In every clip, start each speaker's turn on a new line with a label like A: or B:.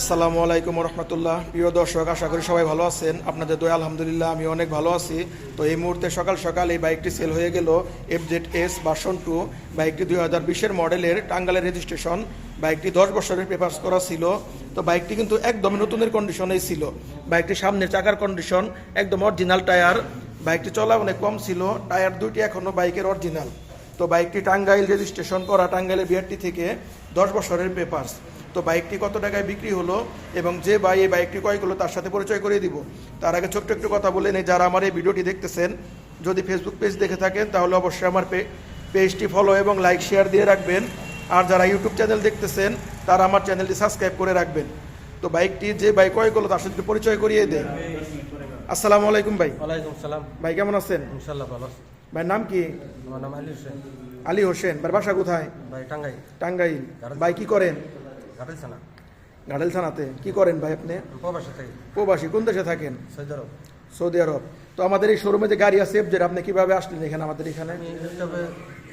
A: আসসালামু আলাইকুম রহমতুল্লাহ প্রিয় দর্শক, আশা করি সবাই ভালো আছেন। আপনাদের দয়া, আলহামদুলিল্লাহ আমি অনেক ভালো আছি। তো এই মুহূর্তে সকাল সকাল এই বাইকটি সেল হয়ে গেল F Z S version two বাইকটি দুই হাজার বিশের মডেলের টাঙ্গালের রেজিস্ট্রেশন বাইকটি দশ বছরের পেপার্স করা ছিল। তো বাইকটি কিন্তু একদম নতুনের কন্ডিশনেই ছিল। বাইকটি সামনের চাকার কন্ডিশন একদম অরিজিনাল টায়ার বাইকটি চলা অনেক কম ছিল। টায়ার দুইটি এখনও বাইকের অরিজিনাল তো বাইকটি টাঙ্গাইল রেজিস্ট্রেশন করা টাঙ্গাইলের বিআরটি থেকে দশ বছরের পেপার্স তো বাইকটি কত টাকায় বিক্রি হলো এবং যে ভাই এই বাইকটি ক্রয় করল তার সাথে পরিচয় করিয়ে দিব। তার আগে ছোট্ট একটু কথা বলে নেই যারা আমার এই ভিডিওটি দেখতেছেন যদি ফেসবুক পেজ দেখে থাকেন তাহলে অবশ্যই আমার পেজটি ফলো এবং লাইক শেয়ার দিয়ে রাখবেন। আর যারা ইউটিউব চ্যানেল দেখতেছেন তারা আমার চ্যানেলটি সাবস্ক্রাইব করে রাখবেন। তো বাইকটি যে বাইক ক্রয় করল তার সাথে পরিচয় করিয়ে দেয় আসসালামু আলাইকুম ভাই।
B: ওয়ালাইকুম সালাম।
A: ভাই কেমন আছেন?
B: ইনশাল্লাহ ভালো
A: ভাইয়ের নাম কি?
B: আমার নাম আলী হোসেন।
A: আলী হোসেন। ভাইয়ের বাসা কোথায়?
B: ভাই টাঙ্গাই
A: টাঙ্গাইল। ভাই কি করেন?
B: ঘাটেল থানা।
A: থানাতে? কি করেন ভাই আপনি?
B: প্রবাসে থাকি।
A: প্রবাসী কোন দেশে থাকেন?
B: সৌদি আরব।
A: সৌদি আরব। তো আমাদের এই শোরুমে যে গাড়ি আছে এফজেড আপনি কীভাবে আসলেন এখানে আমাদের এখানে?
B: আমি ইউটিউবে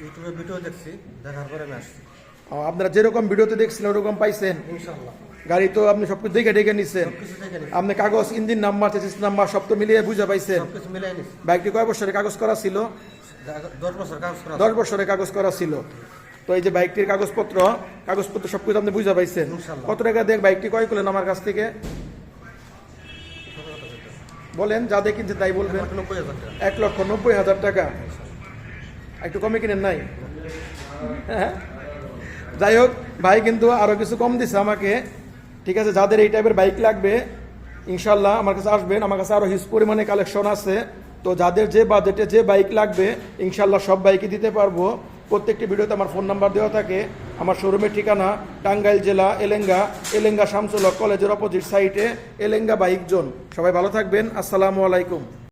B: ইউটিউবে ভিডিও দেখছি দেখার পরে আমি আসছি।
A: ও, আপনারা যেরকম ভিডিওতে দেখছিলেন ওরকম পাইছেন? গাড়ি তো আপনি সবকিছু দেখে ডেকে নিচ্ছেন
B: কিছু দেখে নিছি।
A: আপনি কাগজ ইঞ্জিন নাম্বার চেসিস নাম্বার সব তো মিলিয়ে বুঝে পাইছেন।
B: সব কিছু মিলাই নিছি
A: বাইকটি কয় বছরের কাগজ করা ছিল?
B: দশ বছর কাজ করা
A: দশ বছরের কাগজ করা ছিল। তো এই যে বাইকটির কাগজপত্র কাগজপত্র সব কিছু আপনি বুঝে পাইছেন। কত টাকা দিয়ে বাইকটি ক্রয় করলেন আমার কাছ থেকে? বলেন যা দিয়ে কিনছেন তাই বলবেন।
B: এক
A: লক্ষ নব্বই হাজার টাকা। একটু কমে কিনেন নাই? হ্যাঁ যাই হোক ভাই কিন্তু আরও কিছু কম দিছে আমাকে। ঠিক আছে যাদের এই টাইপের বাইক লাগবে ইনশাল্লাহ আমার কাছে আসবেন। আমার কাছে আরও হিউজ পরিমাণে কালেকশন আছে। তো যাদের যে বাজেটে যে বাইক লাগবে ইনশাল্লাহ সব বাইকই দিতে পারব। প্রত্যেকটি ভিডিওতে আমার ফোন নাম্বার দেওয়া থাকে। আমার শোরুমের ঠিকানা টাঙ্গাইল জেলা, এলেঙ্গা এলেঙ্গা শামসুল কলেজের অপোজিট সাইটে এলেঙ্গা বাইক জোন সবাই ভালো থাকবেন। আসসালামু আলাইকুম।